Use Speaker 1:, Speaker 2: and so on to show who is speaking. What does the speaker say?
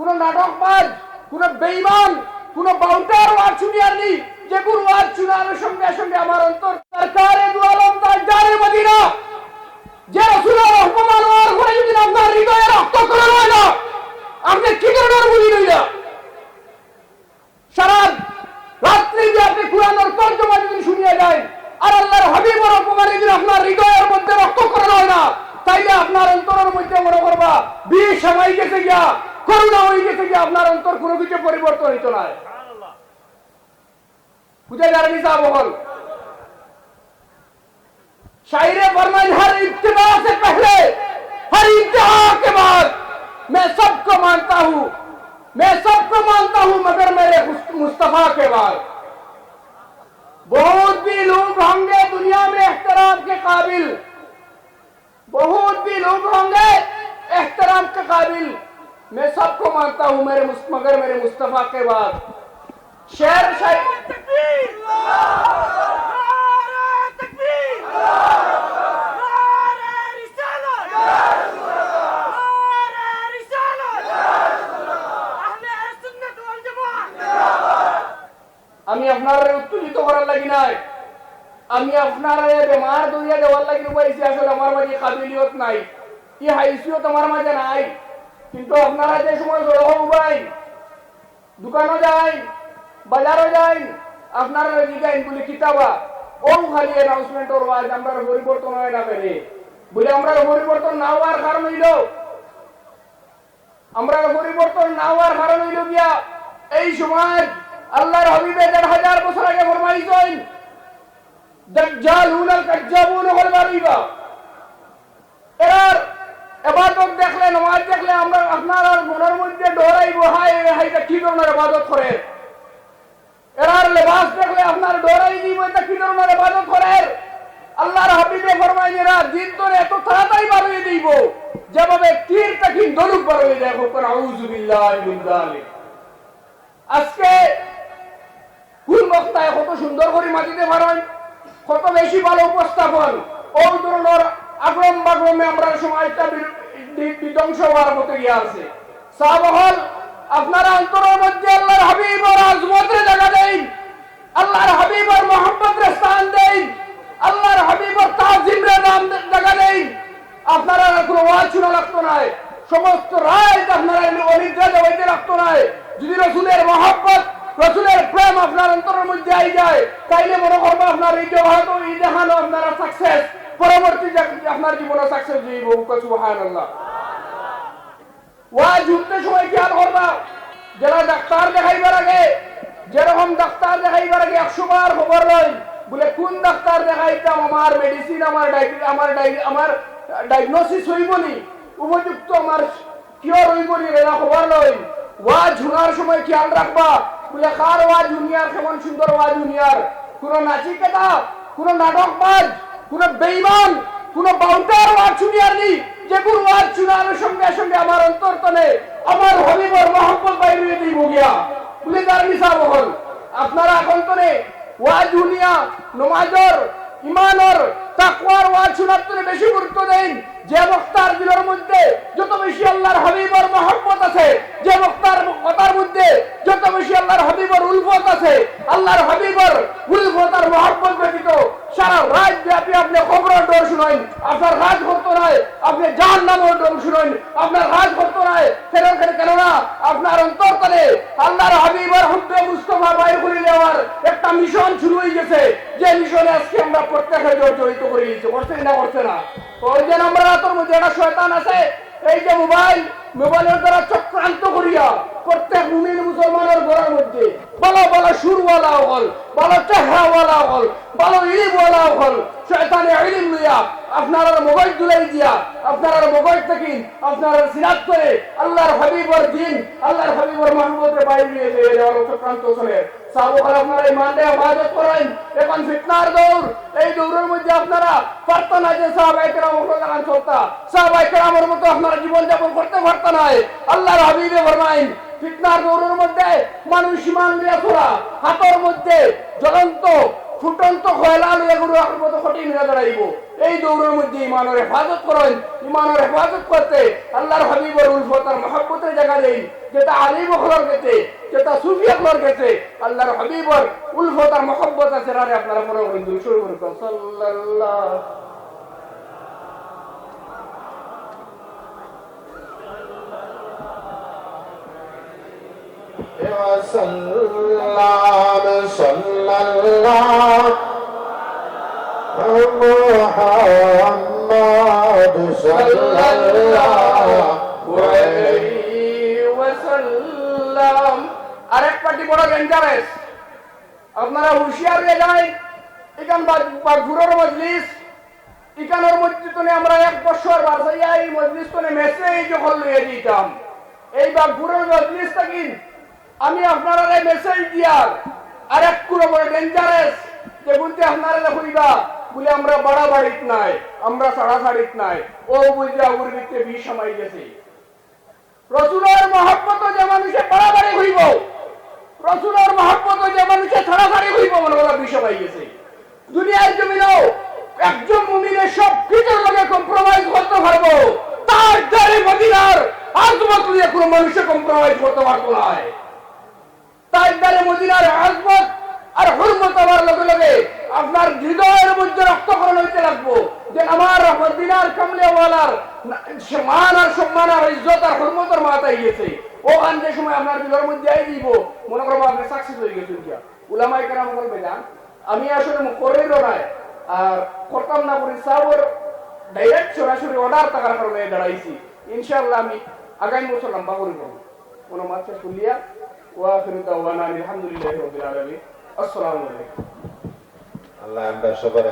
Speaker 1: কোন নাটকবাজ কোন বেইমান, কোন বাউটার ওয়াজ শুনিয়ার নি যে কোন ওয়াজ শুনার সঙ্গে সঙ্গে আমার অন্তর সরকারে দুয়ালম তার জারে মদিনা। যে রসুলের অপমান হওয়ার পরে যদি আপনার হৃদয়ে রক্তকরণ হয় না, আপনি কি ধরনের বুঝি রইলা সারা রাত্রি যে আপনি কোরআনের তর্জমা যদি শুনিয়ে যায় আর আল্লাহর হাবিবর অপমানে যদি আপনার হৃদয়ের মধ্যে রক্তকরণ হয় না, তাইলে আপনার অন্তরের মধ্যে মনে করবা, বিষ সময় গেছে গিয়া। করুণা হয়ে গেছে গিয়া আপনার অন্তর কোনো কিছু পরিবর্তন হইতো না বুঝে যারা নিসা বহল शायरे फरमाई हर इब्तिदा से पहले हर इंतहा के बाद मैं सबको मानता हूँ मैं सबको मानता हूँ मगर मेरे मुस्तफा के बाद बहुत भी लोग होंगे दुनिया में एहतराम के काबिल बहुत भी लोग होंगे एहतराम के काबिल मैं सबको मानता हूँ मेरे मुस- मगर मेरे मुस्तफा के बाद शेर शायर আমি আপনার উত্তেজিত করার লাগি নাই আমি আপনার বেমার দরিয়া দেওয়ার লাগি পাইছি আসলে আমার মাঝে কাবিলিয়ত নাই ই হাইসিয়ত আমার মাঝে নাই কিন্তু আপনারা যে সময় জড়ো ভাই, দোকানও যাই, বাজারও যাই, আপনারা জিগাইন বলে কিতাবা ও খালি অ্যানাউন্সমেন্ট ওর আজ আমরা পরিবর্তন হয় না পেরে বলে আমরা পরিবর্তন না হওয়ার কারণ হইল, আমরা পরিবর্তন না হওয়ার কারণ হইল গিয়া, এই সময় আল্লাহর হাবিবে দেড় হাজার বছর আগে ফরমাইছেন দাজ্জালুন আল কাজ্জাবুন হল বারিবা এরার এবাদত নামাজ দেখলে আমরা আপনার মনের মধ্যে ডরাইব হাই হাইটা কি ধরনের এবাদত করে? এরার লেবাস দেখলে আপনার ডরাই দিব, এটা কি ধরনের এবাদত করে? আল্লাহর হাবিবে ফরমাই এরা দিন তোর এত তাড়াতাড়ি বার হয়ে দিব, যেভাবে তীর তাকি যায় আউযুবিল্লাহি মিন যালিক। আজকে কোন বক্তায় কত সুন্দর করে মাটিতে পারেন কত বেশি ভালো উপস্থাপন। ও ধরনের আগ্রম বাগ্রমে আমরা বি- বিধ্বংস হওয়ার মতো গিয়ে আছে। সাবহল, আপনারা অন্তরের মধ্যে আল্লাহর হাবিব আর আজমতের জায়গা দেন। আল্লাহর হাবিব আর মোহাম্মদ স্থান দেন। আল্লাহর হাবিব আর তাজিম নাম জায়গা দেন। আপনারা কোনো ওয়াজ শোনা লাগতো নাই। সমস্ত রায় আপনারা অনিদ্রা দেওয়াইতে লাগতো নাই। যদি রসুলের মহাব্বত, রসুলের প্রেম আপনার অন্তরের মধ্যে আই যায়, তাইলে মনে করব আপনার এই দেখানো আপনারা সাকসেস পরবর্তী আপনার জীবনে সাকসেস দিব সুবহান আল্লাহ ওয়াজ উঠতে সময় খেয়াল করবা যারা ডাক্তার দেখাইবার আগে, যেরকম ডাক্তার দেখাইবার আগে একশো বার খবর লয় বলে, কোন ডাক্তার দেখাইতাম? আমার মেডিসিন আমার আমার আমার ডায়াগনোসিস উপযুক্ত আমার এরা খবর লয় ওয়াজ শোনার সময় খেয়াল রাখবা। বলে, কার ওয়াজ জুনিয়ার কেমন সুন্দর ওয়াজ জুনিয়ার কোন নাচিকেতা? কোন নাটকবাজ? কোন বেইমান? কোন বাউটার ওয়াজ শুনিয়ার নি যে কোন ওয়াজ শোনার সঙ্গে সঙ্গে আমার অন্তর তলে আমার হবিবর মোহাম্মদ বাইরে দিব গিয়া বলে তার মিশা বহল আপনারা এখন তলে ওয়াজ শুনিয়া নমাজর, ইমানর, তাকওয়ার ওয়াজ শোনার তলে বেশি গুরুত্ব দেন। যে বক্তার দিলের মধ্যে যত বেশি আল্লাহর হাবিবর মহব্বত আছে, যে বক্তার কথার মধ্যে যত বেশি আল্লাহর হাবিবর উলফত আছে, আল্লাহর হাবিবর উলফত আর মহব্বত ব্যতীত সারা আপনি খবরের ডর শুনেন আপনার রাজ করতো নয়, আপনি জান নামের ডর শুনেন আপনার রাজ করতো নয় কেন কেন কেননা আপনার অন্তর তলে আল্লাহর হাবিবর হুদ্দে মুস্তফা বাইর করে নেওয়ার একটা মিশন শুরু হয়ে গেছে। যে মিশনে আজকে আমরা প্রত্যেকে জড়িত করে দিয়েছি। করছে না করছে না। ওই যে আমরা তোর মধ্যে একটা শয়তান আছে, এই যে মোবাইল মোবাইলের দ্বারা চক্রান্ত করিয়া প্রত্যেক মুমিন মুসলমানের ঘরের মধ্যে, ভালো ভালো সুরওয়ালা হল, ভালো চেহারাওয়ালা হল, ভালো ইলিমওয়ালা হল শয়তানে ইলিম লইয়া আপনার মোবাইল তুলাই দিয়া, আপনার মোবাইল থেকে আপনার সিরাত করে আল্লাহর হাবিবর দিন, আল্লাহর হাবিবর মাহমুদের বাইরে নিয়ে যাওয়ার চক্রান্ত চলে। সাবুকার আপনারা ইমানরে ইবাদত করেন। এখন ফিতনার দৌড়, এই দৌড়ের মধ্যে আপনারা পারতেন না যে সাহাবাই কেরাম লাগান চলতা সাহাবাই কেরামের মতো আপনারা জীবন যাপন করতে পারতেন না আল্লাহর হাবিবে ফরমাইন, ফিতনার দৌড়ের মধ্যে মানুষ ইমান দিয়া হাতের মধ্যে জ্বলন্ত ফুটন্ত কয়লা লইয়া গরু আপনার খটি নিয়ে দাঁড়াইব। এই দৌড়ের মধ্যে ইমানের হেফাজত করেন। ইমানের হেফাজত করতে আল্লাহর হাবিবর উলফতার মহাব্বতের জায়গা দেন যেটা আলী বখলার গেছে যেটা সুফি আকলার গেছে আল্লাহর হাবিবর উলফতার মহাব্বত আছে, রারে আপনারা মনে করেন দুই শুরু করে সাল্লাল্লাহ।
Speaker 2: সাল্লাল্লাহ। محمد صلى الله عليه
Speaker 1: ওয়াসাল্লাম আরেক পার্টি বড় ডেঞ্জারাস আপনারা হুঁশিয়ার হয়ে যায় এখান বাগপুরের মজলিস এখানের মধ্যে তনে আমরা এক বছর বাসাইয়া এই মজলিস তনে মেসেজ যখন লইয়ে দিতাম এই বাগপুরের মজলিস থাকি আমি আপনারা মেসেজ দিয়ার আর এক কুড়ো বড় ডেঞ্জারাস যে বলতে আপনারা দেখুইবা বলে আমরা বাড়া বাড়িত নাই, আমরা সাড়া সাড়িত নাই। ও বুঝে আগুর ভিতরে বিষ সামাই গেছে। রসুলের মহব্বত যে মানুষে বাড়াবাড়ি হইব, রসুলের মহব্বত যে মানুষে ছাড়াছাড়ি হইব মনে বলা বিষয় পাই গেছে। দুনিয়ার জমিনও একজন মুমিনের সব কিছুর লগে কম্প্রোমাইজ করতে পারব। তার দ্বারে মদিনার আজমত নিয়ে কোনো মানুষে কম্প্রোমাইজ করতে পারব না। তার দ্বারে মদিনার আজমত আর হুরমত আমার লগে লগে আপনার হৃদয়ের মধ্যে রক্তকরণ হইতে লাগবো। যে আমার মদিনার কামলিয়াওয়ালার মান আর সম্মান আর ইজ্জত আর হুরমতের মাথায় গিয়েছে ও আন যে সময় আপনার হৃদয়ের মধ্যে আই দিব, মনে করব আপনি সাকসেস হয়ে গেছেন কিয়া উলামাই কেরাম বলবে না আমি আসলে করেরও নাই আর করতাম না বলি সাবর ডাইরেক্ট সরাসরি অর্ডার থাকার কারণে দাঁড়াইছি। ইনশাআল্লাহ আমি আগামী বছর লম্বা করে করব। কোনো মাত্রা শুনলিয়া ওয়াফির দাওয়ানা আলহামদুলিল্লাহি রাব্বিল আলামিন। আসসালামু
Speaker 2: আল্লাহ আমরা সবার